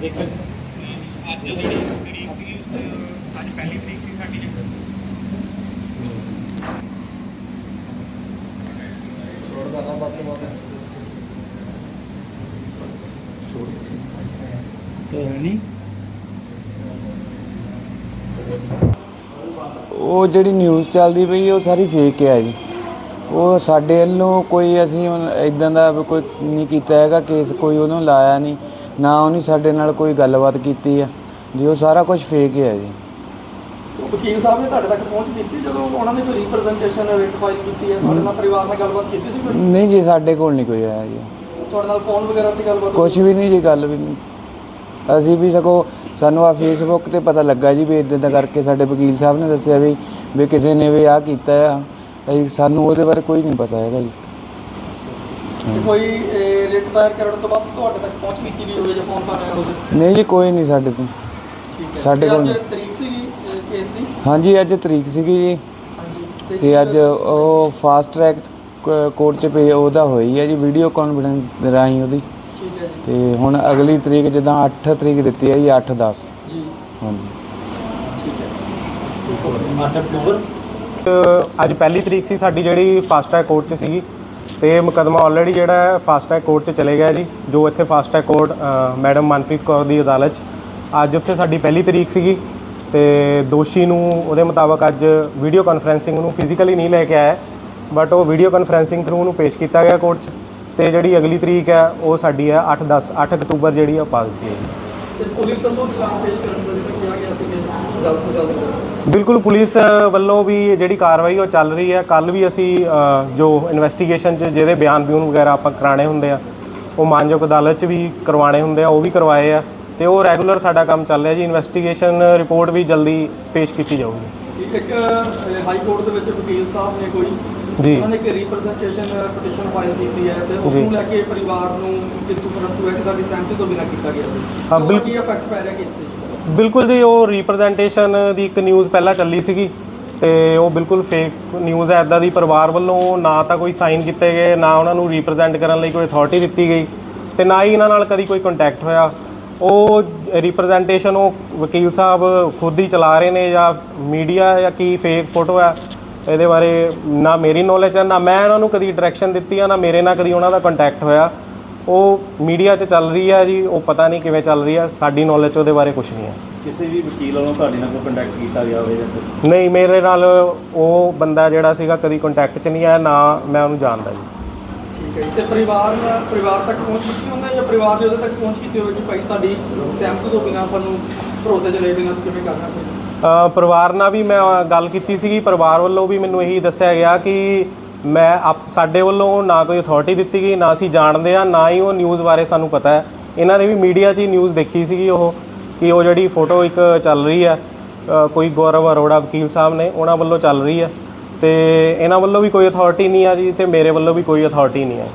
ਦੇਖੋ। ਅੱਜ ਜਿਹੜੀ ਤਰੀਕ ਸੀ ਉਸ 'ਚ ਅੱਜ ਪਹਿਲੀ ਤਰੀਕ ਸੀ ਸਾਡੀ ਜਿਹੜੀ। ਤੇ ਨਹੀਂ ਉਹ ਜਿਹੜੀ ਨਿਊਜ਼ ਚੱਲਦੀ ਪਈ ਉਹ ਸਾਰੀ ਫੇਕ ਹੈ ਜੀ। ਉਹ ਸਾਡੇ ਵੱਲੋਂ ਕੋਈ ਅਸੀਂ ਇਦਾਂ ਦਾ ਵੀ ਕੋਈ ਨਹੀਂ ਕੀਤਾ ਹੈਗਾ ਕੇਸ ਕੋਈ ਉਹਨੂੰ ਲਾਇਆ ਨਹੀਂ ਨਾ ਉਹਨੇ ਸਾਡੇ ਨਾਲ ਕੋਈ ਗੱਲਬਾਤ ਕੀਤੀ ਆ। ਜੀ ਉਹ ਸਾਰਾ ਕੁਝ ਫੇਕ ਹੈ ਜੀ। ਵਕੀਲ ਸਾਹਿਬ ਨੇ ਤੁਹਾਡੇ ਤੱਕ ਪਹੁੰਚ ਕੀਤੀ ਜਦੋਂ ਉਹਨਾਂ ਨੇ ਕੋਈ ਰਿਪਰੈਜ਼ੈਂਟੇਸ਼ਨ ਰਿਟ ਫਾਈਲ ਕੀਤੀ ਹੈ ਤੁਹਾਡੇ ਨਾਲ ਪਰਿਵਾਰ ਨਾਲ ਗੱਲਬਾਤ ਕੀਤੀ ਸੀ ਕੋਈ? ਨਹੀਂ ਜੀ ਸਾਡੇ ਕੋਲ ਨਹੀਂ ਕੋਈ ਆਇਆ ਜੀ। ਤੁਹਾਡੇ ਨਾਲ ਫੋਨ ਵਗੈਰਾ ਤੇ ਗੱਲਬਾਤ ਕੁਝ ਵੀ ਨਹੀਂ ਜੀ ਗੱਲ ਵੀ ਨਹੀਂ। ਅਸੀਂ ਵੀ ਸਗੋਂ ਸਾਨੂੰ ਆ ਫੇਸਬੁੱਕ ਤੇ ਪਤਾ ਲੱਗਾ ਜੀ ਵੀ ਇਦਾਂ ਦਾ ਕਰਕੇ ਸਾਡੇ ਵਕੀਲ ਸਾਹਿਬ ਨੇ ਦੱਸਿਆ ਵੀ ਵੀ ਕਿਸੇ ਨੇ ਵੀ ਆ ਕੀਤਾ ਆ। ਅਸੀਂ ਸਾਨੂੰ ਉਹਦੇ ਬਾਰੇ ਕੋਈ ਨਹੀਂ ਪਤਾ ਹੈਗਾ ਜੀ। ਤੇ ਕੋਈ ਰਿਟ ਦਾਇਰ ਕਰਨ ਤੋਂ ਬਾਅਦ ਤੁਹਾਡੇ ਤੱਕ ਪਹੁੰਚ ਕੀਤੀ ਗਈ ਹੋਵੇ ਜਾਂ ਫੋਨ ਕਰ ਰਿਹਾ ਹੋਵੇ? ਨਹੀਂ ਜੀ ਕੋਈ ਨਹੀਂ ਸਾਡੇ ਤੋਂ। ਠੀਕ ਹੈ। ਸਾਡੇ ਤੇ ਕੋਲ ਅੱਜ ਤਰੀਕ ਸੀਗੀ ਕੇਸ ਦੀ? ਹਾਂਜੀ ਅੱਜ ਤਰੀਕ ਸੀਗੀ ਜੀ। ਹਾਂਜੀ। ਤੇ ਅੱਜ ਉਹ ਫਾਸਟ ਟਰੈਕ ਕੋਰਟ 'ਚ ਪੇ ਉਹਦਾ ਹੋਈ ਹੈ ਜੀ ਵੀਡੀਓ ਕਾਨਫਰੰਸ ਰਾਹੀਂ ਉਹਦੀ। ਠੀਕ ਹੈ ਜੀ। ਤੇ ਹੁਣ ਅਗਲੀ ਤਰੀਕ ਜਿੱਦਾਂ 8 ਤਰੀਕ ਦਿੱਤੀ ਹੈ ਜੀ 8 10 ਜੀ। ਹਾਂਜੀ। ਠੀਕ ਹੈ। 8 ਅਕਤੂਬਰ। ਅ, ਅੱਜ ਪਹਿਲੀ ਤਰੀਕ ਸੀ ਸਾਡੀ ਜਿਹੜੀ ਫਾਸਟ ਟਰੈਕ ਕੋਰਟ 'ਚ ਸੀਗੀ। ਤੇ ਮੁਕੱਦਮਾ ਆਲਰੇਡੀ ਜਿਹੜਾ ਹੈ ਫਾਸਟ ਟਰੈਕ ਕੋਰਟ 'ਚ ਚਲੇ ਗਿਆ ਜੀ, ਜੋ ਇੱਥੇ fast track court madam Manpreet Kaur ਦੀ ਅਦਾਲਤ 'ਚ। ਅੱਜ ਉੱਥੇ ਸਾਡੀ ਪਹਿਲੀ ਤਰੀਕ ਸੀਗੀ ਤੇ ਦੋਸ਼ੀ ਨੂੰ, ਉਹਦੇ ਮੁਤਾਬਕ ਅੱਜ ਵੀਡੀਓ ਕਾਨਫਰੈਂਸਿੰਗ ਨੂੰ ਫਿਜ਼ੀਕਲੀ ਨਹੀਂ ਲੈ ਕੇ ਆਇਆ ਬਟ ਉਹ ਵੀਡੀਓ ਕਾਨਫਰੈਂਸਿੰਗ ਥਰੂ ਉਹਨੂੰ ਪੇਸ਼ ਕੀਤਾ ਗਿਆ ਕੋਰਟ 'ਚ ਤੇ ਜਿਹੜੀ ਅਗਲੀ ਤਰੀਕ ਹੈ, ਉਹ ਸਾਡੀ ਹੈ 8 10 8 ਅਕਤੂਬਰ ਜਿਹੜੀ ਆ, ਉਹ ਪਾ ਦਿੱਤੀ ਹੈ ਜੀ। ਤੇ ਪੁਲਿਸ ਵੱਲੋਂ ਚਲਾਨ ਪੇਸ਼ ਕਰਨ ਦਾ ਜਿਹੜਾ ਕਿਹਾ ਗਿਆ ਸੀ ਕਿ ਜਲਦ ਤੋਂ ਜਲਦ ਕਰੋ ਬਿਲਕੁਲ ਪੁਲਿਸ ਵੱਲੋਂ ਵੀ ਜਿਹੜੀ ਕਾਰਵਾਈ ਉਹ ਚੱਲ ਰਹੀ ਹੈ ਕੱਲ ਵੀ ਅਸੀਂ ਅ, ਜੋ ਇਨਵੈਸਟੀਗੇਸ਼ਨ 'ਚ ਜਿਹਦੇ ਬਿਆਨ ਬਿਊਨ ਵਗੈਰਾ ਆਪਾਂ ਕਰਾਣੇ ਹੁੰਦੇ ਆ ਉਹ ਮਾਨਯੋਗ ਅਦਾਲਤ 'ਚ ਵੀ ਕਰਵਾਣੇ ਹੁੰਦੇ ਆ ਉਹ ਵੀ ਕਰਵਾਏ ਆ ਤੇ ਉਹ ਰੈਗੂਲਰ ਸਾਡਾ ਕੰਮ ਚੱਲ ਰਿਹਾ ਜੀ ਇਨਵੈਸਟੀਗੇਸ਼ਨ ਰਿਪੋਰਟ ਵੀ ਜਲਦੀ ਪੇਸ਼ ਕੀਤੀ ਜਾਊਗੀ ਇੱਕ ਇੱਕ ਹਾਈ ਕੋਰਟ ਦੇ ਵਿੱਚ ਵਕੀਲ ਸਾਹਿਬ ਨੇ ਕੋਈ ਜੀ। ਉਹਨਾਂ ਨੇ ਇੱਕ ਰਿਪਰੈਜ਼ੈਂਟੇਸ਼ਨ ਪਟੀਸ਼ਨ ਫਾਈਲ ਕੀਤੀ ਹੈ ਤੇ ਉਸ ਜੀ। ਨੂੰ ਲੈ ਕੇ ਪਰਿਵਾਰ ਨੂੰ ਕਿੰਤੂ ਪਰੰਤੂ ਹੈ ਕਿ ਸਾਡੀ ਸਹਿਮਤੀ ਤੋਂ ਬਿਨਾਂ ਕੀਤਾ ਗਿਆ ਹਾਂ, ਹਾਂ ਬਿਲਕੁਲ। ਕੀ ਇਫੈਕਟ ਪੈ ਰਿਹਾ ਕਿਸ ਤੇ ਬਿਲਕੁਲ ਜੀ, ਉਹ ਰਿਪਰੈਜ਼ੈਂਟੇਸ਼ਨ ਦੀ ਇੱਕ ਨਿਊਜ਼ ਪਹਿਲਾਂ ਚੱਲੀ ਸੀਗੀ ਤੇ ਉਹ ਬਿਲਕੁਲ ਫੇਕ ਨਿਊਜ਼ ਹੈ ਇਦਾਂ ਦੀ ਪਰਿਵਾਰ ਵੱਲੋਂ ਨਾ ਤਾਂ ਕੋਈ ਸਾਈਨ ਕੀਤੇ ਗਏ, ਨਾ ਉਹਨਾਂ ਨੂੰ ਰਿਪਰੈਜ਼ੈਂਟ ਕਰਨ ਲਈ ਕੋਈ ਅਥਾਰਟੀ ਦਿੱਤੀ ਗਈ ਤੇ ਨਾ ਹੀ ਇਹਨਾਂ ਨਾਲ ਕਦੀ ਕੋਈ ਕੰਟੈਕਟ ਹੋਇਆ। ਉਹ ਰਿਪਰੈਜ਼ੈਂਟੇਸ਼ਨ ਉਹ ਵਕੀਲ ਸਾਹਿਬ ਖੁਦ ਹੀ ਚਲਾ ਰਹੇ ਨੇ ਜਾਂ ਮੀਡੀਆ ਜਾਂ ਕੀ ਫੇਕ ਫੋਟੋ ਹੈ, ਇਹਦੇ ਬਾਰੇ ਨਾ ਮੇਰੀ ਨੌਲੇਜ ਹੈ, ਨਾ ਮੈਂ ਇਹਨਾਂ ਨੂੰ ਕਦੀ ਡਾਇਰੈਕਸ਼ਨ ਦਿੱਤੀ ਆ, ਨਾ ਮੇਰੇ ਨਾਲ ਕਦੀ ਉਹਨਾਂ ਦਾ ਕੰਟੈਕਟ ਹੋਇਆ। ਉਹ ਮੀਡੀਆ 'ਚ ਚੱਲ ਰਹੀ ਹੈ ਜੀ ਉਹ ਪਤਾ ਨਹੀਂ ਕਿਵੇਂ ਚੱਲ ਰਹੀ ਹੈ ਸਾਡੀ ਨੌਲੇਜ 'ਚ ਉਹਦੇ ਬਾਰੇ ਕੁਝ ਨਹੀਂ ਹੈ ਕਿਸੇ ਵੀ ਵਕੀਲ ਵੱਲੋਂ ਤੁਹਾਡੇ ਨਾਲ ਕੋਈ ਕੰਟੈਕਟ ਕੀਤਾ ਗਿਆ ਹੋਵੇ ਜਾਂ ਨਹੀਂ ਮੇਰੇ ਨਾਲ ਉਹ ਬੰਦਾ ਜਿਹੜਾ ਸੀਗਾ ਕਦੀ ਕੰਟੈਕਟ 'ਚ ਨਹੀਂ ਆਇਆ ਨਾ ਮੈਂ ਉਹਨੂੰ ਜਾਣਦਾ ਜੀ। ਠੀਕ ਹੈ ਜੀ। ਤੇ ਪਰਿਵਾਰ ਨਾਲ ਪਰਿਵਾਰ ਤੱਕ ਪਹੁੰਚ ਕੀਤੀ ਉਹਨਾਂ ਜਾਂ ਪਰਿਵਾਰ ਨੇ ਉਹਦੇ ਤੱਕ ਪਹੁੰਚ ਕੀਤੀ ਹੋਵੇ ਕਿ ਭਾਈ ਸਾਡੀ ਸਹਿਮਤੀ ਤੋਂ ਬਿਨਾਂ ਸਾਨੂੰ ਭਰੋਸੇ 'ਚ ਲੈ ਬਿਨਾਂ ਕਿਵੇਂ ਕਰਨਾ ਪਏ ਅ, ਪਰਿਵਾਰ ਨਾਲ ਵੀ ਮੈਂ ਗੱਲ ਕੀਤੀ ਸੀਗੀ ਪਰਿਵਾਰ ਵੱਲੋਂ ਵੀ ਮੈਨੂੰ ਇਹੀ ਦੱਸਿਆ ਗਿਆ ਕਿ ਮੈਂ ਆਪ- ਸਾਡੇ ਵੱਲੋਂ ਨਾ ਕੋਈ ਅਥਾਰਟੀ ਦਿੱਤੀ ਗਈ ਨਾ ਅਸੀਂ ਜਾਣਦੇ ਆ ਨਾ ਹੀ ਉਹ ਨਿਊਜ਼ ਬਾਰੇ ਸਾਨੂੰ ਪਤਾ ਹੈ। ਇਹਨਾਂ ਨੇ ਵੀ ਮੀਡੀਆ 'ਚ ਹੀ ਨਿਊਜ਼ ਦੇਖੀ ਸੀਗੀ ਉਹ ਕਿ ਉਹ ਜਿਹੜੀ ਫੋਟੋ ਇੱਕ ਚੱਲ ਰਹੀ ਹੈ ਅ, ਕੋਈ ਗੌਰਵ ਅਰੋੜਾ ਵਕੀਲ ਸਾਹਿਬ ਨੇ ਉਹਨਾਂ ਵੱਲੋਂ ਚੱਲ ਰਹੀ ਹੈ। ਤੇ ਇਹਨਾਂ ਵੱਲੋਂ ਵੀ ਕੋਈ ਅਥਾਰਟੀ ਨਹੀਂ ਆ ਜੀ ਤੇ ਮੇਰੇ ਵੱਲੋਂ ਵੀ ਕੋਈ ਅਥਾਰਟੀ ਨਹੀਂ ਹੈ